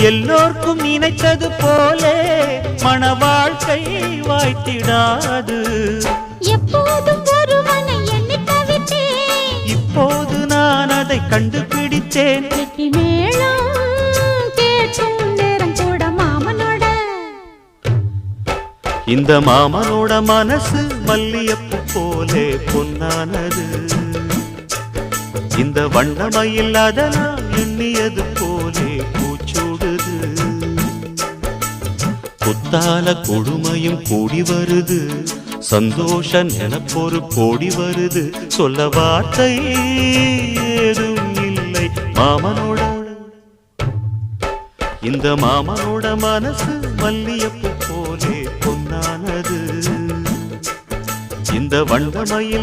எல்லோர்க்கும் நினைத்தது போலே மன வாழ்க்கை வாய்த்திடாது இப்போது நான் அதை கண்டுபிடித்தேன். இந்த மாமனோட மனசு மல்லியப்பு போலே பொன்னானது. இந்த வண்ணமயில் அதனால் எண்ணியது போலே புத்தால கொடுமையும் கூடி வருது. சந்தோஷ நினப்பொரு கோடி வருது. சொல்ல வார்த்தை ஏதும் இல்லை. மாமனோட இந்த மாமனோட மனசு மல்லியப்பு போலே பொன்னானது. இந்த வண்டமையில்